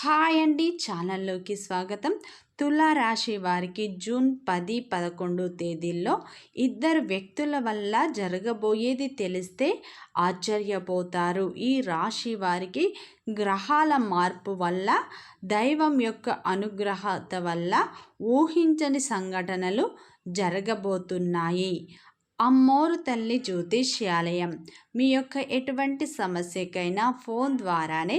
Hi అండి ఛానల్లోకి స్వాగతం. తులారాశి వారికి జూన్ పది పదకొండు తేదీల్లో ఇద్దరు వ్యక్తుల వల్ల జరగబోయేది తెలిస్తే ఆశ్చర్యపోతారు. ఈ రాశి వారికి గ్రహాల మార్పు వల్ల దైవం యొక్క అనుగ్రహత వల్ల ఊహించని సంఘటనలు జరగబోతున్నాయి. అమ్మోరు తల్లి జ్యోతిష్యాలయం. మీ యొక్క ఎటువంటి సమస్యకైనా ఫోన్ ద్వారానే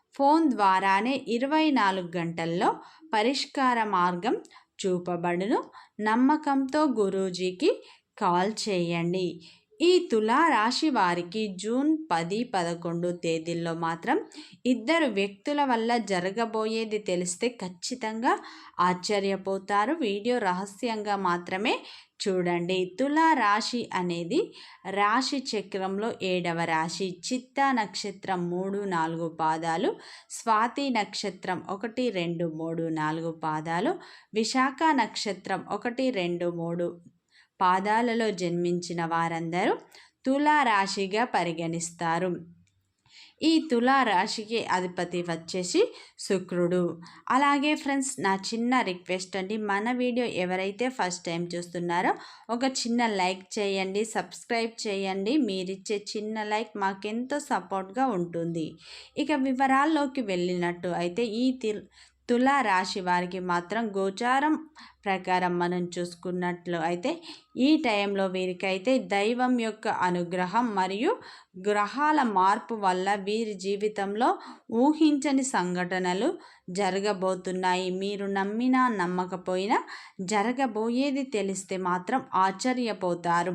ఫోన్ ద్వారానే ఇరవై నాలుగు గంటల్లో పరిష్కార మార్గం చూపబడును. నమ్మకంతో గురూజీకి కాల్ చేయండి. ఈ తులారాశి వారికి జూన్ పది పదకొండు తేదీల్లో మాత్రం ఇద్దరు వ్యక్తుల వల్ల జరగబోయేది తెలిస్తే ఖచ్చితంగా ఆశ్చర్యపోతారు. వీడియో రహస్యంగా మాత్రమే చూడండి. తులా రాశి అనేది రాశి చక్రంలో ఏడవ రాశి. చిత్తా నక్షత్రం మూడు నాలుగు పాదాలు. స్వాతి నక్షత్రం ఒకటి రెండు మూడు నాలుగు పాదాలు. విశాఖ నక్షత్రం ఒకటి రెండు మూడు పాదాలలో జన్మించిన వారందరూ తులారాశిగా పరిగణిస్తారు. ఈ తులారాశికి అధిపతి వచ్చేసి శుక్రుడు. అలాగే ఫ్రెండ్స్ నా చిన్న రిక్వెస్ట్ అండి. మన వీడియో ఎవరైతే ఫస్ట్ టైం చూస్తున్నారో ఒక చిన్న లైక్ చేయండి సబ్స్క్రైబ్ చేయండి. మీరిచ్చే చిన్న లైక్ మాకెంతో సపోర్ట్గా ఉంటుంది. ఇక వివరాల్లోకి వెళ్ళినట్టు అయితే ఈ తులా రాశి వారికి మాత్రం గోచారం ప్రకారం మనం చూసుకున్నట్లు అయితే ఈ టైంలో వీరికైతే దైవం యొక్క అనుగ్రహం మరియు గ్రహాల మార్పు వల్ల వీరి జీవితంలో ఊహించని సంఘటనలు జరగబోతున్నాయి. మీరు నమ్మినా నమ్మకపోయినా జరగబోయేది తెలిస్తే మాత్రం ఆశ్చర్యపోతారు.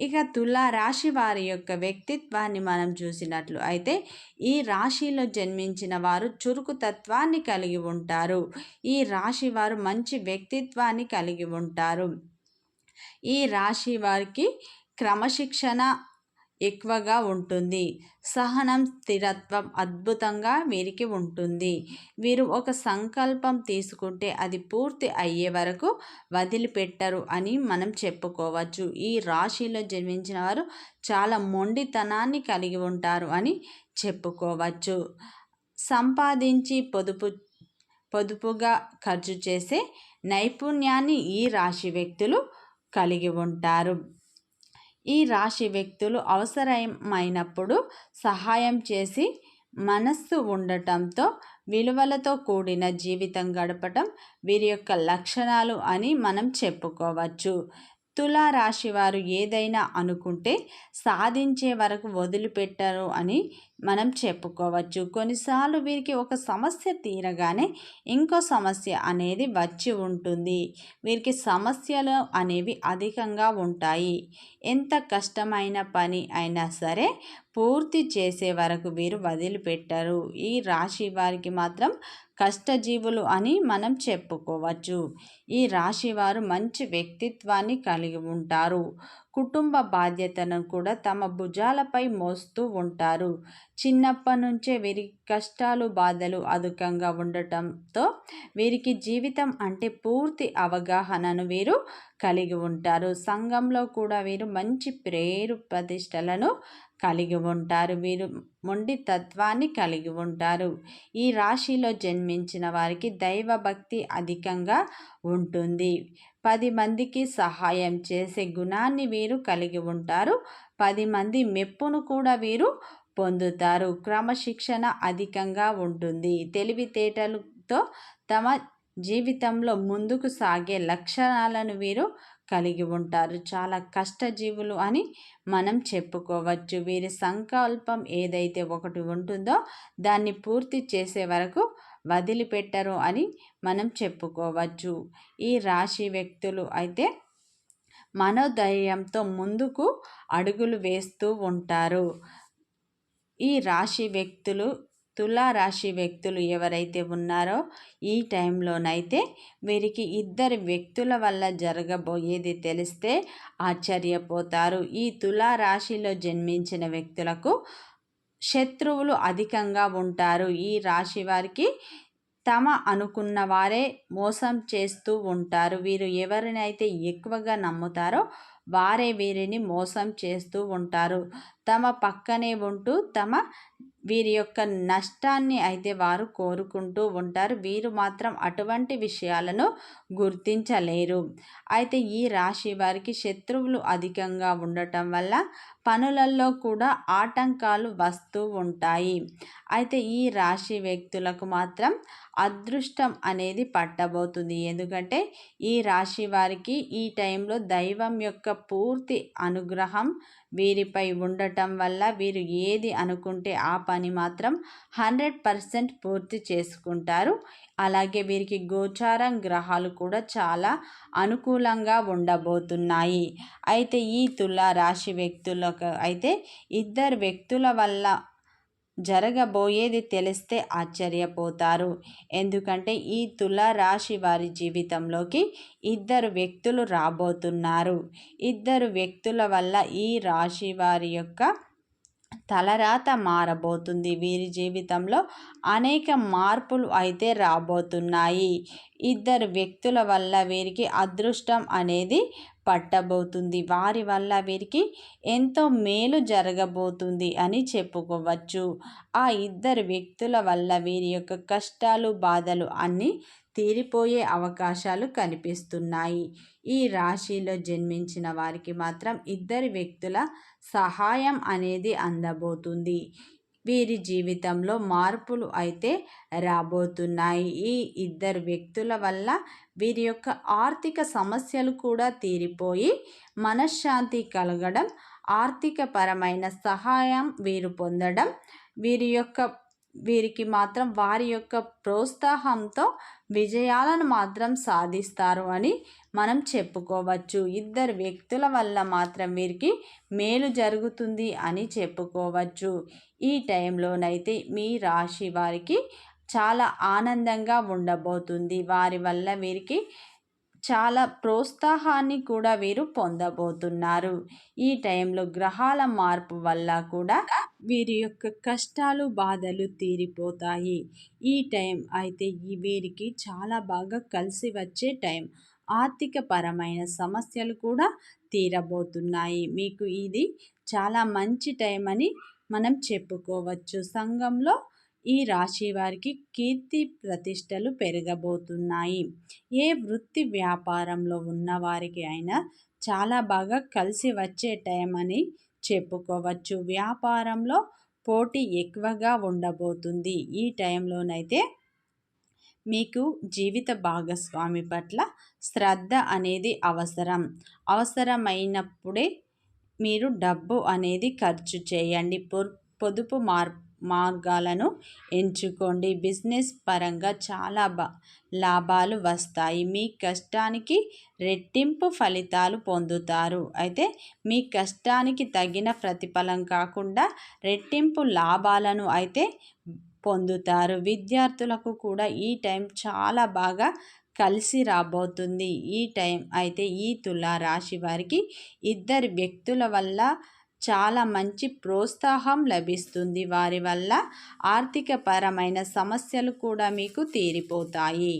ఇక తులా రాశి వారి యొక్క వ్యక్తిత్వాన్ని మనం చూసినట్లు అయితే ఈ రాశిలో జన్మించిన వారు చురుకుతత్వాన్ని కలిగి ఉంటారు. ఈ రాశి వారు మంచి వ్యక్తిత్వాన్ని కలిగి ఉంటారు. ఈ రాశి వారికి క్రమశిక్షణ ఎక్కువగా ఉంటుంది. సహనం స్థిరత్వం అద్భుతంగా వీరికి ఉంటుంది. వీరు ఒక సంకల్పం తీసుకుంటే అది పూర్తి అయ్యే వరకు వదిలిపెట్టరు అని మనం చెప్పుకోవచ్చు. ఈ రాశిలో జన్మించిన వారు చాలా మొండితనాన్ని కలిగి ఉంటారు అని చెప్పుకోవచ్చు. సంపాదించి పొదుపు పొదుపుగా ఖర్చు చేసే నైపుణ్యాన్ని ఈ రాశి వ్యక్తులు కలిగి ఉంటారు. ఈ రాశి వ్యక్తులు అవసరమైనప్పుడు సహాయం చేసి మనస్సు ఉండటంతో విలువలతో కూడిన జీవితం గడపటం వీరి యొక్క లక్షణాలు అని మనం చెప్పుకోవచ్చు. తులారాశి వారు ఏదైనా అనుకుంటే సాధించే వరకు వదిలిపెట్టరు అని మనం చెప్పుకోవచ్చు. కొన్నిసార్లు వీరికి ఒక సమస్య తీరగానే ఇంకో సమస్య అనేది వచ్చి ఉంటుంది. వీరికి సమస్యలు అనేవి అధికంగా ఉంటాయి. ఎంత కష్టమైన పని అయినా సరే పూర్తి చేసే వరకు వీరు వదిలిపెట్టరు. ఈ రాశి వారికి మాత్రం కష్టజీవులు అని మనం చెప్పుకోవచ్చు. ఈ రాశివారు మంచి వ్యక్తిత్వాన్ని కలిగి ఉంటారు. కుటుంబ బాధ్యతను కూడా తమ భుజాలపై మోస్తూ ఉంటారు. చిన్నప్పటి నుంచే వీరి కష్టాలు బాధలు అధికంగా ఉండటంతో వీరికి జీవితం అంటే పూర్తి అవగాహనను వీరు కలిగి ఉంటారు. సంఘంలో కూడా వీరు మంచి పేరు ప్రతిష్టలను కలిగి ఉంటారు. వీరు మొండి తత్వాన్ని కలిగి ఉంటారు. ఈ రాశిలో జన్మించిన వారికి దైవభక్తి అధికంగా ఉంటుంది. పది మందికి సహాయం చేసే గుణాన్ని వీరు కలిగి ఉంటారు. పది మంది మెప్పును కూడా వీరు పొందుతారు. క్రమశిక్షణ అధికంగా ఉంటుంది. తెలివితేటలతో తమ జీవితంలో ముందుకు సాగే లక్షణాలను వీరు కలిగి ఉంటారు. చాలా కష్టజీవులు అని మనం చెప్పుకోవచ్చు. వీరి సంకల్పం ఏదైతే ఒకటి ఉంటుందో దాన్ని పూర్తి చేసే వరకు వదిలిపెట్టరు అని మనం చెప్పుకోవచ్చు. ఈ రాశి వ్యక్తులు అయితే మనోధైర్యంతో ముందుకు అడుగులు వేస్తూ ఉంటారు. ఈ రాశి వ్యక్తులు తులారాశి వ్యక్తులు ఎవరైతే ఉన్నారో ఈ టైంలోనైతే వీరికి ఇద్దరు వ్యక్తుల వల్ల జరగబోయేది తెలిస్తే ఆశ్చర్యపోతారు. ఈ తులారాశిలో జన్మించిన వ్యక్తులకు శత్రువులు అధికంగా ఉంటారు. ఈ రాశి వారికి తమ అనుకున్న వారే మోసం చేస్తూ ఉంటారు. వీరు ఎవరినైతే ఎక్కువగా నమ్ముతారో వారే వీరిని మోసం చేస్తూ ఉంటారు. తమ పక్కనే ఉంటూ తమ వీరి యొక్క నష్టాన్ని అయితే వారు కోరుకుంటూ ఉంటారు. వీరు మాత్రం అటువంటి విషయాలను గుర్తించలేరు. అయితే ఈ రాశి వారికి శత్రువులు అధికంగా ఉండటం వల్ల పనులలో కూడా ఆటంకాలు వస్తూ ఉంటాయి. అయితే ఈ రాశి వ్యక్తులకు మాత్రం అదృష్టం అనేది పట్టబోతుంది. ఎందుకంటే ఈ రాశి వారికి ఈ టైంలో దైవం యొక్క పూర్తి అనుగ్రహం వీరిపై ఉండటం వల్ల వీరు ఏది అనుకుంటే ఆ పని మాత్రం హండ్రెడ్ పర్సెంట్ పూర్తి చేసుకుంటారు. అలాగే వీరికి గోచారం గ్రహాలు కూడా చాలా అనుకూలంగా ఉండబోతున్నాయి. అయితే ఈ తుల రాశి వ్యక్తులకు అయితే ఇద్దరు వ్యక్తుల వల్ల జరగబోయేది తెలిస్తే ఆశ్చర్యపోతారు. ఎందుకంటే ఈ తుల రాశి వారి జీవితంలోకి ఇద్దరు వ్యక్తులు రాబోతున్నారు. ఇద్దరు వ్యక్తుల వల్ల ఈ రాశి వారి యొక్క తలరాత మారబోతుంది. వీరి జీవితంలో అనేక మార్పులు అయితే రాబోతున్నాయి. ఇద్దరు వ్యక్తుల వల్ల వీరికి అదృష్టం అనేది పట్టబోతుంది. వారి వల్ల వీరికి ఎంతో మేలు జరగబోతుంది అని చెప్పుకోవచ్చు. ఆ ఇద్దరు వ్యక్తుల వల్ల వీరి యొక్క కష్టాలు బాధలు అన్నీ తీరిపోయే అవకాశాలు కనిపిస్తున్నాయి. ఈ రాశిలో జన్మించిన వారికి మాత్రం ఇద్దరు వ్యక్తుల సహాయం అనేది అందబోతుంది. వీరి జీవితంలో మార్పులు అయితే రాబోతున్నాయి. ఈ ఇద్దరు వ్యక్తుల వల్ల వీరి యొక్క ఆర్థిక సమస్యలు కూడా తీరిపోయి మనశ్శాంతి కలగడం ఆర్థిక పరమైన సహాయం వీరు పొందడం వీరి యొక్క వీరికి మాత్రం వారి యొక్క ప్రోత్సాహంతో విజయాలను మాత్రం సాధిస్తారు అని మనం చెప్పుకోవచ్చు. ఇద్దరు వ్యక్తుల వల్ల మాత్రం వీరికి మేలు జరుగుతుంది అని చెప్పుకోవచ్చు. ఈ టైంలోనైతే మీ రాశి వారికి చాలా ఆనందంగా ఉండబోతుంది. వారి వల్ల వీరికి చాలా ప్రోత్సాహాన్ని కూడా వీరు పొందబోతున్నారు. ఈ టైంలో గ్రహాల మార్పు వల్ల కూడా వీరి యొక్క కష్టాలు బాధలు తీరిపోతాయి. ఈ టైం అయితే ఈ వీరికి చాలా బాగా కలిసి వచ్చే టైం. ఆర్థిక పరమైన సమస్యలు కూడా తీరబోతున్నాయి. మీకు ఇది చాలా మంచి టైం అని మనం చెప్పుకోవచ్చు. సంఘంలో ఈ రాశి వారికి కీర్తి ప్రతిష్టలు పెరగబోతున్నాయి. ఏ వృత్తి వ్యాపారంలో ఉన్నవారికి అయినా చాలా బాగా కలిసి వచ్చే టైం అని చెప్పుకోవచ్చు. వ్యాపారంలో పోటీ ఎక్కువగా ఉండబోతుంది. ఈ టైంలోనైతే మీకు జీవిత భాగస్వామి పట్ల శ్రద్ధ అనేది అవసరం. అవసరమైనప్పుడే మీరు డబ్బు అనేది ఖర్చు చేయండి. పొదుపు మార్పు మార్గాలను ఎంచుకోండి. బిజినెస్ పరంగా చాలా బా లాభాలు వస్తాయి. మీ కష్టానికి రెట్టింపు ఫలితాలు పొందుతారు. అయితే మీ కష్టానికి తగిన ప్రతిఫలం కాకుండా రెట్టింపు లాభాలను అయితే పొందుతారు. విద్యార్థులకు కూడా ఈ టైం చాలా బాగా కలిసి రాబోతుంది. ఈ టైం అయితే ఈ తులా రాశి వారికి ఇద్దరు వ్యక్తుల వల్ల చాలా మంచి ప్రోత్సాహం లభిస్తుంది. వారి వల్ల ఆర్థికపరమైన సమస్యలు కూడా మీకు తీరిపోతాయి.